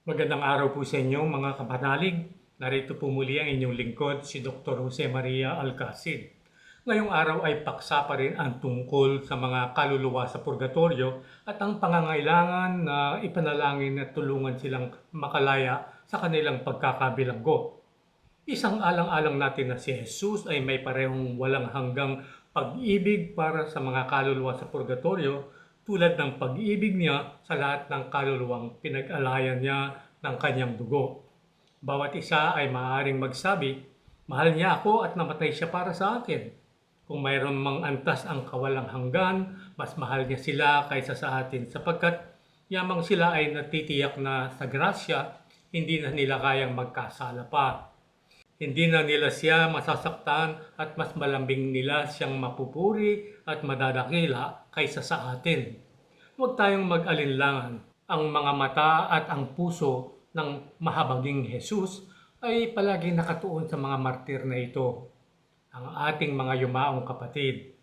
Magandang araw po sa inyo mga kapanalig. Narito po muli ang inyong lingkod, si Dr. Jose Maria Alcacid. Ngayong araw ay paksa pa rin ang tungkol sa mga kaluluwa sa purgatorio at ang pangangailangan na ipanalangin at tulungan silang makalaya sa kanilang pagkakabilanggo. Isang alang-alang natin na si Jesus ay may parehong walang hanggang pag-ibig para sa mga kaluluwa sa purgatorio tulad ng pag-ibig niya sa lahat ng kaluluwang pinag-alayan niya ng kanyang dugo. Bawat isa ay maaaring magsabi, mahal niya ako at namatay siya para sa akin. Kung mayroon mang antas ang kawalang hanggan, mas mahal niya sila kaysa sa atin sapagkat yamang sila ay natitiyak na sa grasya, hindi na nila kayang magkasala pa. Hindi na nila siya masasaktan at mas malambing nila siyang mapupuri at madadakila kaysa sa atin. Huwag tayong mag-alinlangan. Ang mga mata at ang puso ng mahabaging Jesus ay palagi nakatuon sa mga martir na ito. Ang ating mga yumaong kapatid.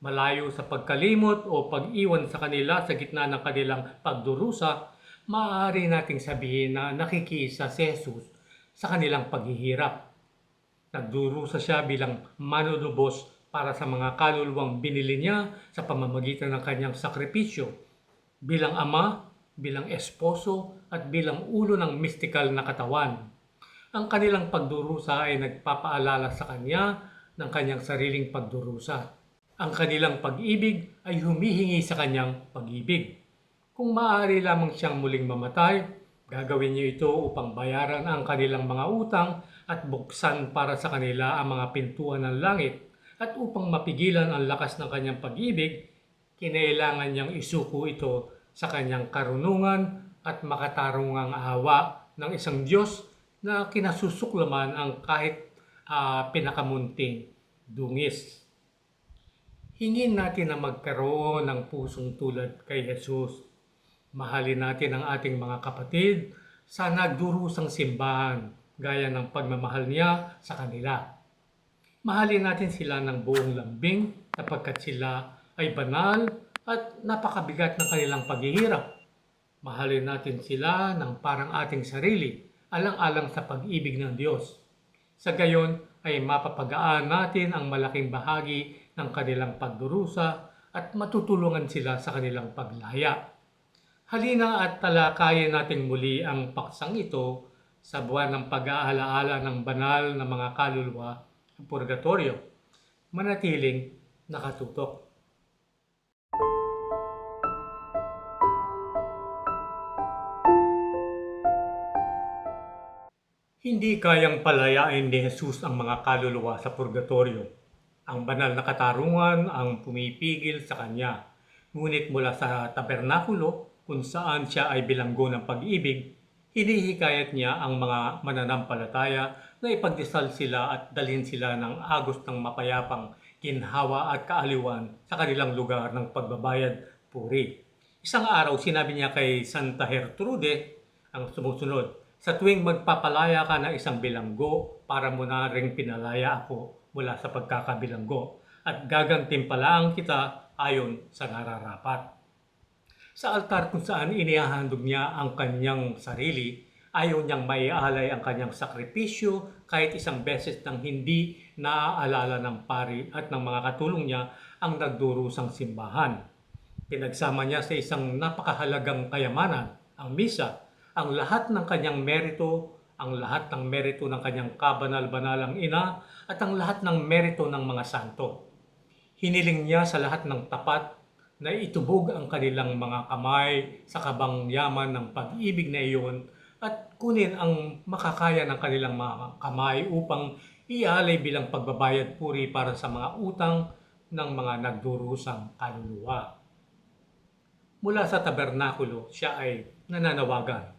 Malayo sa pagkalimot o pag-iwan sa kanila sa gitna ng kanilang pagdurusa, maaari nating sabihin na nakikisa si Jesus sa kanilang paghihirap. Nagdurusa siya bilang manunubos para sa mga kaluluwang binili niya sa pamamagitan ng kanyang sakripisyo. Bilang ama, bilang esposo, at bilang ulo ng mistikal na katawan. Ang kanilang pagdurusa ay nagpapaalala sa kanya ng kanyang sariling pagdurusa. Ang kanilang pag-ibig ay humihingi sa kanyang pag-ibig. Kung maaari lamang siyang muling mamatay, gagawin niyo ito upang bayaran ang kanilang mga utang at buksan para sa kanila ang mga pintuan ng langit at upang mapigilan ang lakas ng kanyang pag-ibig, kinailangan niyang isuko ito sa kanyang karunungan at makatarungang awa ng isang Diyos na kinasusuklaman ang kahit ah, pinakamunting dungis. Hingin natin na magkaroon ng pusong tulad kay Jesus. Mahalin natin ang ating mga kapatid sa nagdurusang simbahan gaya ng pagmamahal niya sa kanila. Mahalin natin sila ng buong lambing sapagkat sila ay banal at napakabigat ng kanilang paghihirap. Mahalin natin sila ng parang ating sarili, alang-alang sa pag-ibig ng Diyos. Sa gayon ay mapapagaan natin ang malaking bahagi ng kanilang pagdurusa at matutulungan sila sa kanilang paglaya. Halina at talakayin natin muli ang paksang ito sa buwan ng pag-aalaala ng banal na mga kaluluwa sa purgatorio. Manatiling nakatutok. Hindi kayang palayain ni Jesus ang mga kaluluwa sa purgatorio. Ang banal na katarungan ang pumipigil sa kanya. Ngunit mula sa tabernakulo, kung saan siya ay bilanggo ng pag-ibig, hinihikayat niya ang mga mananampalataya na ipagdasal sila at dalhin sila ng agos ng mapayapang ginhawa at kaaliwan sa kanilang lugar ng pagbabayad puri. Isang araw sinabi niya kay Santa Gertrude ang sumusunod, sa tuwing magpapalaya ka ng isang bilanggo, para mo na ring pinalaya ako mula sa pagkakabilanggo at gagantimpalaan kita ayon sa nararapat. Sa altar kung saan inihahandog niya ang kanyang sarili, ayaw niyang maialay ang kanyang sakripisyo kahit isang beses nang hindi naaalala ng pari at ng mga katulong niya ang nagdurusang simbahan. Pinagsama niya sa isang napakahalagang kayamanan, ang misa, ang lahat ng kanyang merito, ang lahat ng merito ng kanyang kabanal-banalang ina, at ang lahat ng merito ng mga santo. Hiniling niya sa lahat ng tapat na itubog ang kanilang mga kamay sa kabang yaman ng pag-ibig na iyon at kunin ang makakaya ng kanilang mga kamay upang ialay bilang pagbabayad puri para sa mga utang ng mga nagdurusang kaluluwa. Mula sa tabernakulo, siya ay nananawagan.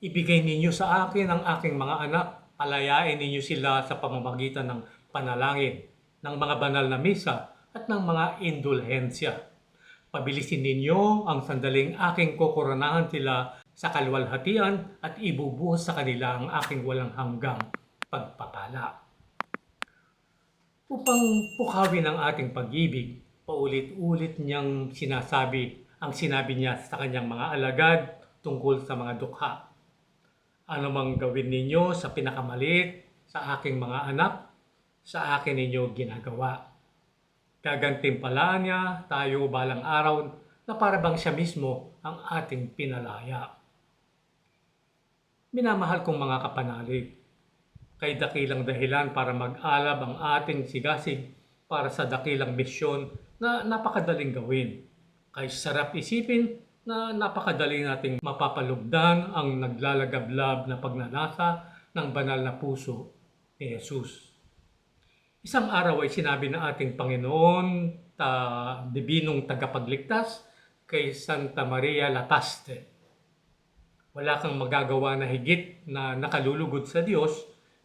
Ibigay ninyo sa akin ang aking mga anak, palayain ninyo sila sa pamamagitan ng panalangin, ng mga banal na misa at ng mga indulhensya. Pabilisin ninyo ang sandaling aking kukoronahan sila sa kalwalhatian at ibubuhos sa kanila ang aking walang hanggang pagpapala. Upang pukawin ang ating pag-ibig, paulit-ulit niyang sinasabi ang sinabi niya sa kanyang mga alagad tungkol sa mga dukha. Ano mang gawin ninyo sa pinakamalit sa aking mga anak, sa akin ninyo ginagawa. Gagantimpalaan niya tayo balang araw na para bang siya mismo ang ating pinalaya. Minamahal kong mga kapanalig, kay dakilang dahilan para mag-alab ang ating sigasig para sa dakilang misyon na napakadaling gawin. Kay sarap isipin na napakadali nating mapapalugdan ang naglalagablab na pagnanasa ng banal na puso ni Jesus. Isang araw ay sinabi ng ating Panginoon, ta dibinong tagapagligtas, kay Santa Maria Lataste. Wala kang magagawa na higit na nakalulugod sa Diyos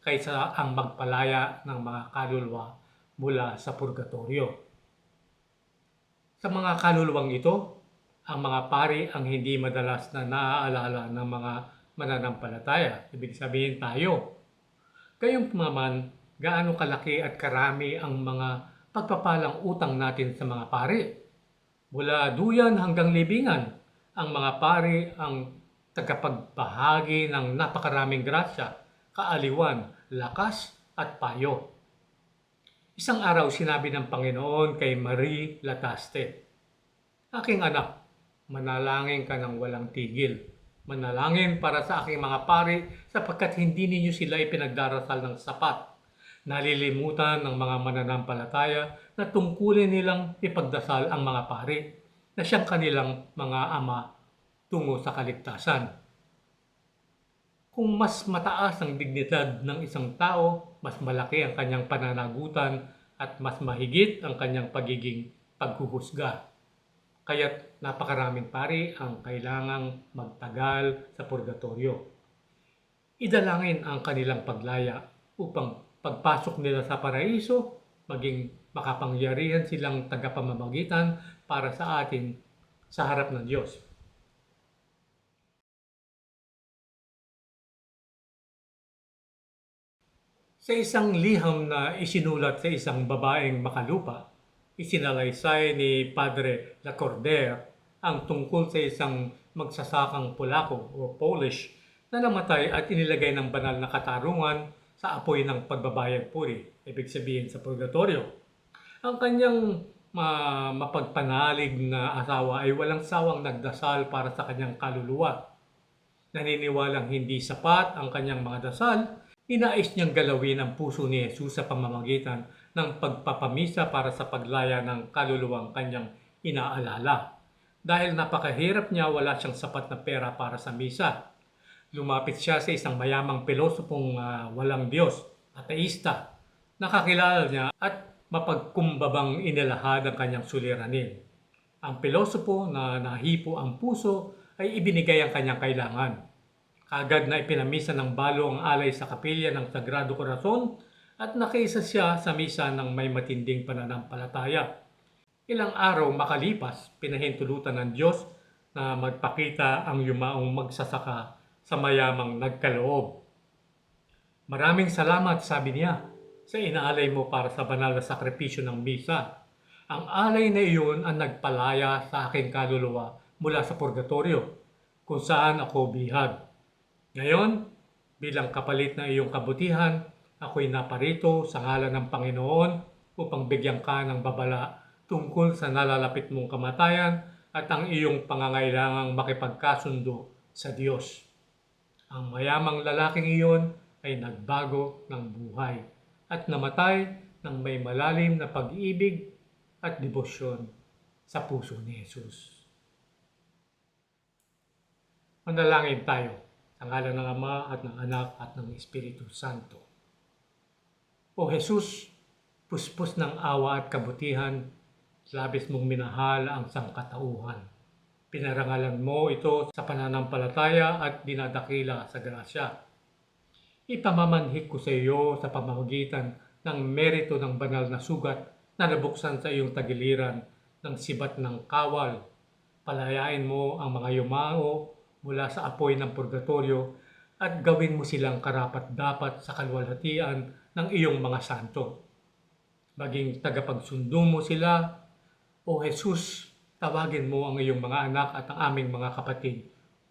kaysa ang magpalaya ng mga kaluluwa mula sa purgatorio. Sa mga kaluluwang ito, ang mga pari ang hindi madalas na naaalala ng mga mananampalataya. Ibig sabihin tayo. Gayong naman, gaano kalaki at karami ang mga pagpapalang utang natin sa mga pari. Mula duyan hanggang libingan, ang mga pari ang tagapagbahagi ng napakaraming grasya, kaaliwan, lakas at payo. Isang araw sinabi ng Panginoon kay Marie Lataste, Aking anak, manalangin ka ng walang tigil. Manalangin para sa aking mga pari sapagkat hindi ninyo sila ipinagdarasal ng sapat. Nalilimutan ng mga mananampalataya na tungkulin nilang ipagdasal ang mga pari na siyang kanilang mga ama tungo sa kaligtasan. Kung mas mataas ang dignidad ng isang tao, mas malaki ang kanyang pananagutan at mas mahigit ang kanyang pagiging paghuhusga. Kaya't napakaraming pari ang kailangang magtagal sa purgatorio. Idalangin ang kanilang paglaya upang pagpasok nila sa paraiso, maging makapangyarihan silang tagapamamagitan para sa atin sa harap ng Diyos. Sa isang liham na isinulat sa isang babaeng makalupa, isinalaysay ni Padre Lacordaire ang tungkol sa isang magsasakang Polako o Polish na namatay at inilagay ng banal na katarungan sa apoy ng pagbabayad puri, ibig sabihin sa purgatorio. Ang kanyang ma- mapagpanalig na asawa ay walang sawang nagdasal para sa kanyang kaluluwa. Naniniwalang hindi sapat ang kanyang mga dasal, inais niyang galawin ang puso ni Jesus sa pamamagitan ng pagpapamisa para sa paglaya ng kaluluwang kanyang inaalala. Dahil napakahirap niya, wala siyang sapat na pera para sa misa. Lumapit siya sa isang mayamang pilosopong ah, walang Diyos, ateista. Nakakilala niya at mapagkumbabang inilahad ang kanyang suliranin. Ang pilosopo na nahipo ang puso ay ibinigay ang kanyang kailangan. Kagad na ipinamisa ng balo ang alay sa kapilya ng Sagrado Corazon at nakaisa siya sa misa ng may matinding pananampalataya. Ilang araw makalipas, pinahintulutan ng Diyos na magpakita ang yumaong magsasaka sa mayamang nagkaloob. Maraming salamat, sabi niya, sa inaalay mo para sa banal na sakripisyo ng misa. Ang alay na iyon ang nagpalaya sa aking kaluluwa mula sa purgatorio, kung saan ako bihag. Ngayon, bilang kapalit ng iyong kabutihan, ako'y naparito sa ngalan ng Panginoon upang bigyan ka ng babala tungkol sa nalalapit mong kamatayan at ang iyong pangangailangang makipagkasundo sa Diyos. Ang mayamang lalaking iyon ay nagbago ng buhay at namatay ng may malalim na pag-ibig at debosyon sa puso ni Jesus. Manalangin tayo sa ngalan ng Ama at ng Anak at ng Espiritu Santo. O Jesus, puspos ng awa at kabutihan, labis mong minahal ang sangkatauhan. Pinarangalan mo ito sa pananampalataya at dinadakila sa grasya. Ipamamanhik ko sa iyo sa pamamagitan ng merito ng banal na sugat na nabuksan sa iyong tagiliran ng sibat ng kawal. Palayain mo ang mga yumao mula sa apoy ng purgatorio at gawin mo silang karapat-dapat sa kalwalhatian ng iyong mga santo. Maging tagapagsundo mo sila, O Jesus, tawagin mo ang iyong mga anak at ang aming mga kapatid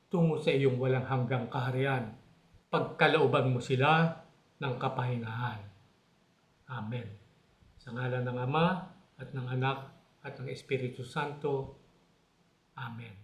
tungo sa iyong walang hanggang kaharian. pagkalooban mo sila ng kapahingahan. Amen. Sa ngalan ng Ama at ng Anak at ng Espiritu Santo. Amen.